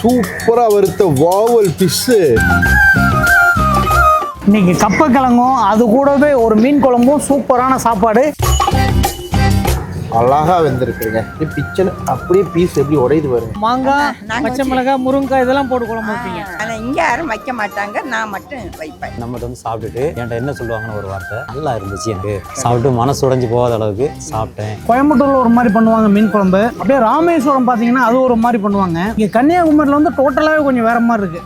சூப்பராக வறுத்த வாவல் ஃபிஷ்ஷு இன்னைக்கு கப்பக்கிழங்கும் அது கூடவே ஒரு மீன் குழம்பும் சூப்பரான சாப்பாடு. அழகா வெந்திருக்குங்க பிச்சன் அப்படியே பீஸ் எப்படி உடையுது பாருங்க. மாங்காய் பச்சை மிளகாய் முருங்கைக்காய் இதெல்லாம் போட்டு குழம்பு வைப்பீங்க. ஆனா இங்க யாரும் வைக்க மாட்டாங்க. நான் மட்டும் வைப்பேன். நம்மகிட்ட வந்து சாப்பிட்டுட்டு என்கிட்ட என்ன சொல்லுவாங்கன்னு ஒரு வார்த்தை. நல்லா இருந்துச்சு எனக்கு. சாப்பிட்டு மனசு உடைஞ்சு போகாத அளவுக்கு சாப்பிட்டேன். கோயம்புத்தூர்ல ஒரு மாதிரி பண்ணுவாங்க மீன் குழம்பு. அப்படியே ராமேஸ்வரம் பார்த்தீங்கன்னா அது ஒரு மாதிரி பண்ணுவாங்க. இங்கே கன்னியாகுமரியில் வந்து டோட்டலாகவே கொஞ்சம் வேற மாதிரி இருக்கு.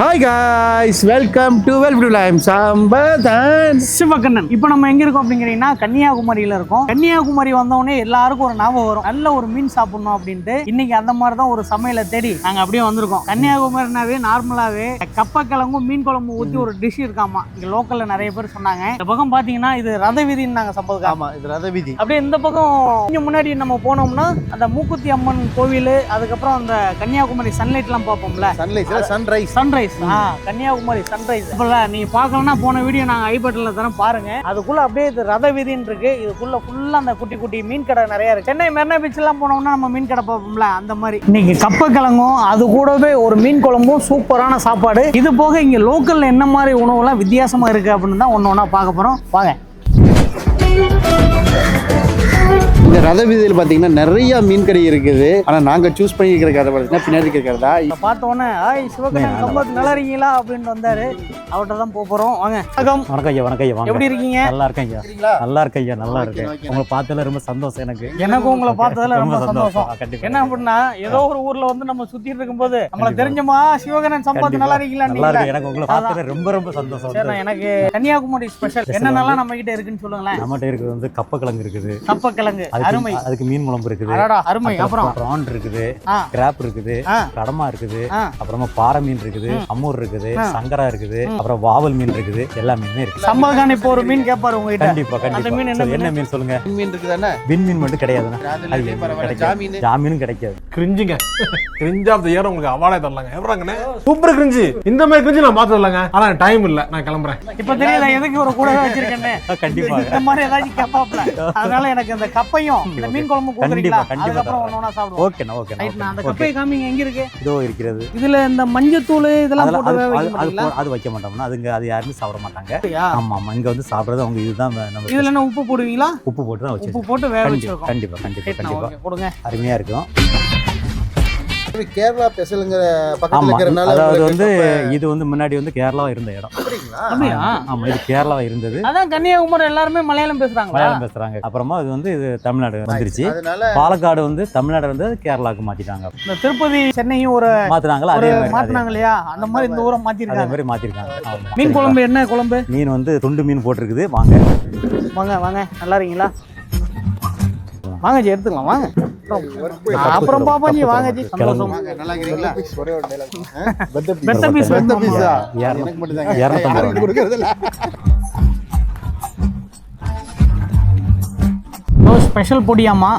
Hi guys welcome to welcome to lime Sampathan Sivakannan. இப்போ நம்ம எங்க இருக்கோம் அப்படிங்கிறீங்கன்னா கன்னியாகுமரியில இருக்கோம். கன்னியாகுமரி வந்தோடனே எல்லாருக்கும் ஒரு ஞாபகம் வரும். நல்ல ஒரு மீன் சாப்பிடணும் அப்படின்ட்டு இன்னைக்கு அந்த மாதிரி தான் ஒரு சமையலை தேடி நாங்க அப்படியே வந்திருக்கோம். கன்னியாகுமரினாவே நார்மலாவே கப்பக்கிழங்கும் மீன் குழம்பு ஊற்றி ஒரு டிஷ் இருக்காமா? இங்க லோக்கல்ல நிறைய பேர் சொன்னாங்க. இந்த பக்கம் பாத்தீங்கன்னா இது ரத வீதின்னு நாங்க சம்பதுக்கா ஆமா இது ரத வீதி. அப்படியே இந்த பக்கம் கொஞ்சம் முன்னாடி நம்ம போனோம்னா அந்த மூக்குத்தி அம்மன் கோவில் அதுக்கப்புறம் அந்த கன்னியாகுமரி சன்லைட்லாம் பார்ப்போம்ல. சன்லைஸ்ல சன்ரைஸ் சன்ரைஸ் ஆ கன்னியாகுமரி சன்ரைஸ் இப்போல நீங்க பார்க்கலன்னா போன வீடியோ நாங்க ஐபட்டில் தரேன் பாருங்க. அதுக்குள்ள அப்படியே இது ரத வீதின்னு இருக்கு. இதுக்குள்ள ஃபுல்லா அந்த குட்டி குட்டி மீன் கடை நிறைய இருக்கு. சென்னை மெரினா பீச் எல்லாம் போனோம்னா நம்ம மீன் கடை பார்ப்போம்ல அந்த மாதிரி. இன்னைக்கு கப்பக்கிழங்கும் அது கூடவே ஒரு மீன் குழம்பும் சூப்பரான சாப்பாடு. இது போக இங்க லோக்கல்ல என்ன மாதிரி உணவுலாம் வித்தியாசமா இருக்கு அப்படின்னு தான் ஒன்று ஒன்றா பார்க்க போறோம். வாங்க. இந்த ரத வீதியில் பார்த்தீங்கன்னா நிறைய மீன் கடை இருக்குது. ஆனால் நாங்கள் சூஸ் பண்ணியிருக்கிற கதை பார்த்தீங்கன்னா பின்னாடி இருக்கிறதா இதை பார்த்த உடனே ஆய் கம்பத்து நல்லா இருக்கீங்களா? அப்படின்ட்டு வந்தாரு. அவர்கிட்ட தான் போக போறோம். வாங்க. வணக்கம். வணக்கம் ஐயா வணக்கம் ஐயா வாங்க. எப்படி இருக்கீங்க? நல்லா இருக்கேன் ஐயா. நல்லா இருக்கேன் ஐயா நல்லா இருக்கேன். உங்களை பார்த்ததுல ரொம்ப சந்தோஷம் எனக்கு. எனக்கும் உங்களை பார்த்ததுல ரொம்ப சந்தோஷம். ஆ, கண்டிப்பா என்ன அப்படின்னா ஏதோ ஒரு ஊர்ல வந்து நம்ம சுத்திட்டு இருக்கும்போது நம்மள தெரிஞ்சமா சிவகணன் சம்பத் கண்டிப்பா. நல்லா இருக்கீங்களா நல்லா இருக்கு எனக்கு உங்களை பார்த்ததுல ரொம்ப ரொம்ப சந்தோஷம். சரி எனக்கு கன்னியாகுமரி ஸ்பெஷல் என்னென்னலாம் நம்ம கிட்ட இருக்குன்னு சொல்லுங்களேன். நம்மகிட்ட இருக்கிறது வந்து கப்பக்கிழங்கு இருக்குது. கப்பக்கிழங்கு அருமை. அதுக்கு மீன் குழம்பு இருக்குது. அருமை. அப்புறம்? ப்ரான் இருக்குது. கிராப் இருக்குது. கடமா இருக்குது. அப்புறமா பாறை மீன் இருக்குது. அம்மூர் இருக்குது. சங்கரா இருக்குது. அப்புறம் வாவல் மீன் இருக்குது. எல்லா மீனுமே இருக்கு சம்பத்கான் இப்போ ஒரு மீன் கேட்பாரு உங்ககிட்ட? கண்டிப்பா கண்டிப்பா. மீன் என்ன என்ன மீன் சொல்லுங்க? மீன் இருக்குதானே? வின் மீன் மட்டும் கிடையாதுண்ணா. ஜாமீன். ஜாமீனும் கிடைக்காது. கிரிஞ்சுங்க. கிரிஞ்ச் ஆஃப் த இயர் உங்களுக்கு அவார்டே தரலாங்க. எவ்வளோங்கண்ணே சூப்பர் கிரிஞ்சு. இந்த மாதிரி கிரிஞ்சு நான் பார்த்தது இல்லைங்க ஆனா டைம் இல்ல. நான் கிளம்புறேன். இப்ப தெரியல எதுக்கு ஒரு கூடவே வச்சிருக்கேன்னு? கண்டிப்பா. இந்த மாதிரி ஏதாச்சும் கேட்பாப்ல அதனால எனக்கு இந்த கப்பையும் இந்த மீன் குழம்பு கொடுக்குறீங்களா? கண்டிப்பா, கண்டிப்பா. அதுக்கப்புறம் சாப்பிடுவோம். ஓகேண்ணா நான் அந்த ஓகே. கப்பையை காமிங்க எங்க இருக்கு? இதோ இருக்கிறது. இதுல இந்த மஞ்சத்தூள் இதெல்லாம் அதெல்லாம் போட்டு அது- வேக அது- வைக்க அது மாட்டோம்னா அதுங்க அது யாருமே சாப்பிட மாட்டாங்க. அப்படியா? ஆமா ஆமா இங்க வந்து சாப்பிடுறது அவங்க இதுதான் நம்ம இதுல என்ன உப்பு போடுவீங்களா? உப்பு போட்டு தான் உப்பு வச்சு போட்டு வேக கண்டிப்பா வச்சிருக்கோம். கண்டிப்பா கண்டிப்பா ரைட், நான். கண்டிப்பா. ஓகே, கொடுங்க அருமையா இருக்கும். கேரளா ஸ்பெஷலுங்கிற பக்கத்தில் இருக்கிறனால அதாவது வந்து இது வந்து முன்னாடி வந்து கேரளாவா இருந்த இடம். அப்படிங்களா? அப்படியா? ஆமா இது கேரளாவா இருந்தது. அதான் கன்னியாகுமரி எல்லாருமே மலையாளம் பேசுறாங்களா? மலையாளம் பேசுறாங்க. அப்புறமா இது வந்து இது தமிழ்நாடு வந்துருச்சு. அதனால பாலக்காடு வந்து தமிழ்நாடு வந்து கேரளாவுக்கு மாத்திட்டாங்க. இந்த திருப்பதி சென்னையும் ஒரு மாத்துனாங்களா? ஒரு அதே மாதிரி அதே- மாத்தினாங்க இல்லையா அந்த மாதிரி இந்த ஊரை அதே மாத்திருக்காங்க மாதிரி மாத்திருக்காங்க. மீன் குழம்பு என்ன குழம்பு? மீன் வந்து துண்டு மீன் போட்டிருக்குது. வாங்க. வாங்க வாங்க. நல்லா இருக்கீங்களா? வாங்க ஜி எடுத்துக்கலாம். வாங்க. அப்புறம் பாப்போம் ஜி வாங்க ஜி சந்தோஷம். வாங்க, நல்லா ஒரே ஒரு? பெத்த. பெத்த பீஸ் பெத்த எனக்கு மட்டும். கொடுக்கறது இல்ல. ஸ்பெஷல் பொடியாமா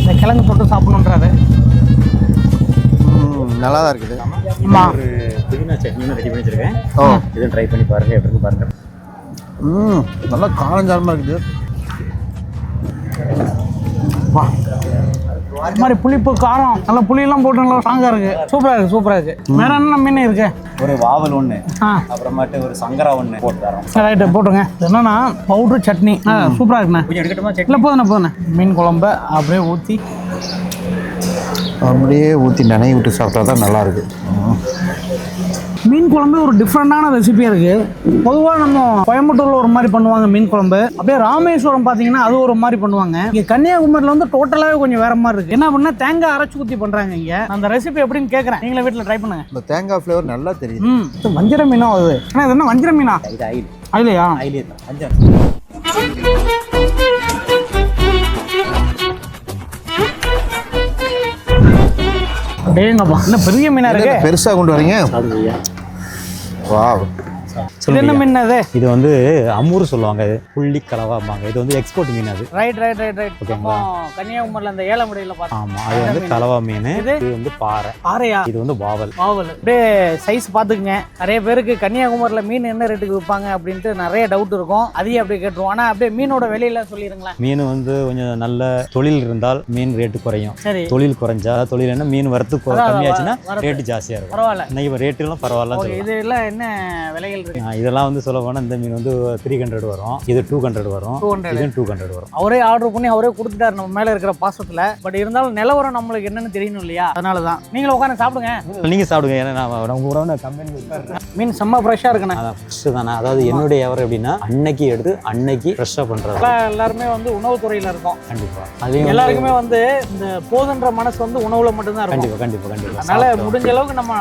இந்த கிழங்கு தொட்டு சாப்பிடணுன்றாரு நல்லா தான் இருக்குது. அம்மா. ஒரு புதினா சட்னி ரெடி பண்ணி வச்சிருக்கேன். ஓ. இதுவும் ட்ரை பண்ணி பாருங்க எப்படி இருக்கு பாருங்க. ம் நல்லா காரஞ்சாரமாக இருக்குது. வா. இந்த மாதிரி புளிப்பு காரம் நல்லா புளியெல்லாம் போட்டு நல்லா ஸ்ட்ராங்காக இருக்கு. சூப்பராக இருக்கு சூப்பராக இருக்கு. வேற என்ன மீன் இருக்கு? ஒரு வாவல் ஒண்ணு ஆ. அப்புறமாட்டு ஒரு சங்கரா ஒண்ணு போட்டு தரோம். ரைட்டு போட்டுருங்க. இது என்னன்னா பவுட்ரு சட்னி. ஆ சூப்பராக இருக்குண்ணே. எடுக்கட்டுமா? இல்லை போதுண்ணே போதுண்ணே. மீன் குழம்ப அப்படியே ஊற்றி அப்படியே ஊற்றி நனைய விட்டு சாப்பிட்டா தான் நல்லா இருக்கு. மீன் குழம்பு ஒரு டிஃப்ரெண்டான ரெசிபியாக இருக்குது பொதுவாக நம்ம கோயம்புத்தூரில் ஒரு மாதிரி பண்ணுவாங்க மீன் குழம்பு. அப்படியே ராமேஸ்வரம் பார்த்தீங்கன்னா அது ஒரு மாதிரி பண்ணுவாங்க. இங்கே கன்னியாகுமரியில் வந்து டோட்டலாகவே கொஞ்சம் வேற மாதிரி இருக்குது என்ன பண்ணால் தேங்காய் அரைச்சி ஊற்றி பண்ணுறாங்க இங்கே. அந்த ரெசிபி எப்படின்னு கேட்குறேன் நீங்களே வீட்டில் ட்ரை பண்ணுங்க. இந்த தேங்காய் ஃப்ளேவர் நல்லா தெரியுது. ம். இது வஞ்சிர மீனா அது? அண்ணா இது என்ன வஞ்சிர மீனா? இது ஐல் இல்லையா ஐலே டேங்கப்பா என்ன பெரிய மீனா இருக்கு? பெருசாக கொண்டு வரீங்க? வா என்ன மீன் அது? இது வந்து அம்மூர் சொல்லுவாங்க. புள்ளி கலவாம்பாங்க இது வந்து எக்ஸ்போர்ட் மீன் அது. ரைட் ரைட் ரைட் ரைட் ஓகேங்களா? கன்னியாகுமரியில் அந்த ஏலமுடையில் பார்த்தோம் ஆமா அது வந்து. கலவா மீன். இது? வந்து பாறை. பாறையா? இது வந்து வாவல். மாவல் அப்படியே சைஸ் பார்த்துக்குங்க. நிறைய பேருக்கு கன்னியாகுமரியில் மீன் என்ன ரேட்டுக்கு விற்பாங்க அப்படின்ட்டு நிறைய டவுட் இருக்கும். அதையும் அப்படியே கேட்டுருவோம். ஆனால் அப்படியே மீனோட விலையில சொல்லிடுங்களேன் மீன் வந்து கொஞ்சம் நல்ல தொழில் இருந்தால் மீன் ரேட்டு குறையும். சரி. தொழில் குறைஞ்சா தொழில் என்ன மீன் வரத்து கம்மியாச்சுன்னா. ரேட்டு ஜாஸ்தியா இருக்கும். பரவாயில்ல. இன்னைக்கு ரேட்டுலாம் பரவாயில்ல இது எல்லாம் என்ன விலைகள் இருக்கு? இதெல்லாம் வந்து சொல்ல போனால் இந்த மீன் வந்து த்ரீ ஹண்ட்ரட் வரும். இது டூ ஹண்ட்ரட் வரும். இதுவும் டூ ஹண்ட்ரட் வரும். அவரே ஆர்டர் பண்ணி அவரே கொடுத்துட்டாரு நம்ம மேல இருக்கிற பாசத்துல. பட் இருந்தாலும் நிலவரம் நம்மளுக்கு என்னன்னு தெரியணும் இல்லையா? அதனால தான் நீங்களும் உட்காந்து சாப்பிடுங்க. நீங்க சாப்பிடுங்க ஏன்னா நான் உங்க கூட கம்பெனி மீன் செம்ம ஃப்ரெஷ்ஷாக இருக்குண்ணே. அதான் ஃப்ரெஷ்ஷு தானே. அதாவது என்னுடைய வியாபாரம் எப்படின்னா அன்னைக்கு எடுத்து அன்னைக்கு ஃப்ரெஷ்ஷாக பண்ணுறது எல்லாருமே வந்து உணவுத்துறையில இருக்கோம். கண்டிப்பா. அதையும் எல்லாருக்குமே வந்து இந்த போதுன்ற மனசு வந்து உணவுல மட்டும்தான் இருக்கும். கண்டிப்பா கண்டிப்பா கண்டிப்பா. அதனால. முடிஞ்ச அளவுக்கு நம்ம.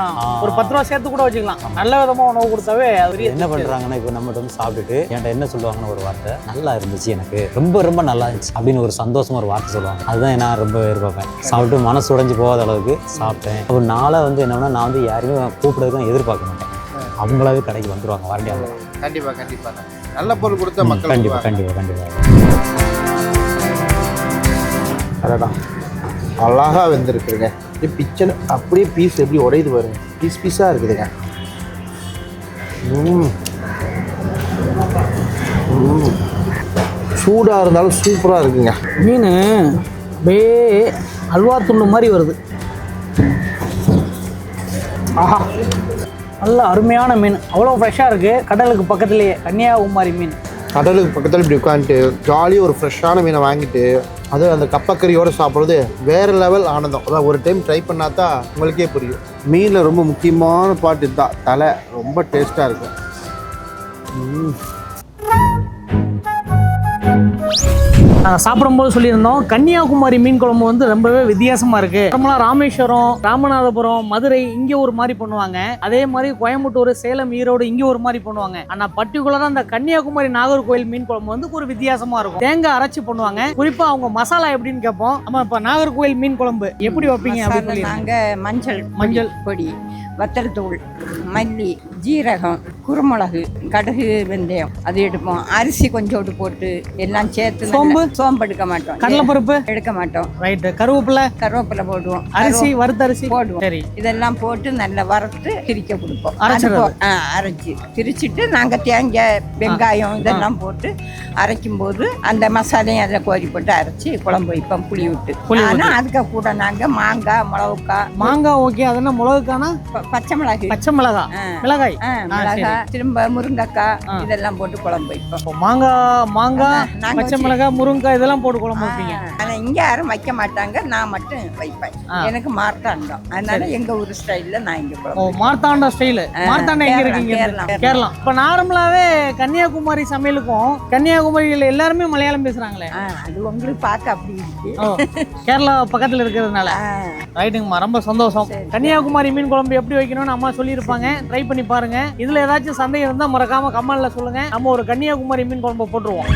ஒரு பத்து ரூபா சேர்த்து கூட வச்சுக்கலாம். நல்ல விதமா உணவு கொடுத்தாவே அது பெரிய என்ன பண்றாங்கன்னா இப்போ நம்மகிட்ட வந்து சாப்பிட்டுட்டு என்கிட்ட என்ன சொல்லுவாங்கன்னு ஒரு வார்த்தை நல்லா இருந்துச்சு எனக்கு. ரொம்ப ரொம்ப நல்லா இருந்துச்சு. அப்படின்னு ஒரு சந்தோஷமா ஒரு வார்த்தை சொல்லுவாங்க. அதுதான் நான் ரொம்ப எதிர்பார்ப்பேன். சாப்பிட்டு மனசு உடைஞ்சு போகாத அளவுக்கு சாப்பிட்டேன். ஒரு நாளை வந்து என்னன்னா நான் வந்து யாரையுமே கூப்பிடுறதுக்கு நான் எதிர்பார்க்க மாட்டேன். அவங்களாவே கடைக்கு வந்துருவாங்க வரண்டியாக கண்டிப்பா கண்டிப்பா நல்ல பொருள் கொடுத்த மக்கள் கண்டிப்பா கண்டிப்பா கண்டிப்பா. அடடா. அழகா வெந்திருக்குதுங்க. பிச்சனை அப்படியே பீஸ் எப்படி உடையுது பாருங்க. பீஸ் பீஸாக இருக்குதுங்க. ம். ம். சூடா இருந்தாலும் சூப்பரா இருக்குங்க. மீன் அப்படியே அல்வா துண்டு மாதிரி வருது. ஆஹா. நல்ல அருமையான மீன். அவ்வளோ ஃப்ரெஷ்ஷாக இருக்குது கடலுக்கு பக்கத்துலேயே கன்னியாகுமரி மீன். கடலுக்கு பக்கத்தில் இப்படி உட்காந்துட்டு ஜாலியாக ஒரு ஃப்ரெஷ்ஷான மீனை வாங்கிட்டு அது அந்த கப்பக்கறியோடு சாப்பிட்றது வேறு லெவல் ஆனந்தம். அதான் ஒரு டைம் ட்ரை பண்ணா தான் உங்களுக்கே புரியும். மீனில் ரொம்ப முக்கியமான பாட்டு தான் தலை ரொம்ப டேஸ்ட்டாக இருக்கும். சாப்பிடும்போது சொல்லியிருந்தோம். கன்னியாகுமரி மீன் குழம்பு வந்து ரொம்பவே வித்தியாசமாக இருக்குது நம்மளாம் ராமேஸ்வரம் ராமநாதபுரம் மதுரை இங்கே ஒரு மாதிரி பண்ணுவாங்க. அதே மாதிரி கோயம்புத்தூர் சேலம் ஈரோடு இங்கே ஒரு மாதிரி பண்ணுவாங்க. ஆனால் பர்டிகுலராக அந்த கன்னியாகுமரி நாகர்கோயில் மீன் குழம்பு வந்து ஒரு வித்தியாசமாக இருக்கும். தேங்காய் அரைச்சி பண்ணுவாங்க. குறிப்பாக அவங்க மசாலா எப்படின்னு கேட்போம் நம்ம இப்போ நாகர்கோயில் மீன் குழம்பு எப்படி வைப்பீங்க அப்படின்னு நாங்கள் மஞ்சள் மஞ்சள். பொடி வத்தல் தூள் மல்லி ஜீரகம் குருமிளகு கடுகு வெந்தயம். அது எடுப்போம். அரிசி கொஞ்சோண்டு போட்டு எல்லாம் சேர்த்து சோம்பு? சோம்பு எடுக்க மாட்டோம். கடலைப்பருப்பு? எடுக்க மாட்டோம். ரைட்டு கருவேப்பிலை? கருவேப்பிலை போடுவோம். அரிசி வறுத்தரிசி போடுவோம். சரி. இதெல்லாம் போட்டு நல்லா வறுத்து திரிக்க கொடுப்போம். ஆ, அரைச்சி. திரிச்சிட்டு நாங்கள் தேங்காய் வெங்காயம் இதெல்லாம் போட்டு அரைக்கும் போது அந்த மசாலையும் அதில் கோரி போட்டு அரைச்சி குழம்பு வைப்போம் புளி விட்டு. ஆனால் அதுக்கு கூட நாங்கள் மாங்காய் மிளகுக்காய் மாங்காய் ஓகே. அது என்ன மிளகுக்கானா பச்சை மிளகு. பச்சை மிளகாய் ஆ. மிளகாய். திரும்ப முருங்கைக்காய். இதெல்லாம் போட்டு குழம்பு வைப்போம். மாங்காய் மாங்காய் பச்சை மிளகாய் முருங்கைக்காய் இதெல்லாம் போட்டு குழம்பு வைப்பீங்க. ஆனா இங்க யாரும் வைக்க மாட்டாங்க. நான் மட்டும் வைப்பேன். எனக்கு மார்த்தாண்டம். அதனால எங்க ஊர் ஸ்டைல்ல நான் இங்க ஓ குழம்பு வைப்பேன். மார்த்தாண்ட ஸ்டைலு மார்த்தாண்டம் எங்க இருக்கீங்க? கேரளா. இப்போ நார்மலாவே கன்னியாகுமரி சமையலுக்கும் கன்னியாகுமரியில் எல்லாருமே மலையாளம் பேசுறாங்களே. அது உங்களுக்கு பார்க்க அப்படி இருக்கு. கேரளா பக்கத்துல இருக்கிறதுனால. ரைட்டுங்கம்மா ரொம்ப சந்தோஷம். கன்னியாகுமரி மீன் குழம்பு எப்படி வைக்கணும்னு அம்மா சொல்லியிருப்பாங்க. ட்ரை பண்ணி பாருங்க. பாருங்க. இதுல ஏதாச்சும் சந்தேகம் இருந்தா மறக்காம கம்மல்ல சொல்லுங்க. நம்ம ஒரு கன்னியாகுமரி மீன் குழம்பு போட்டுருவோம்.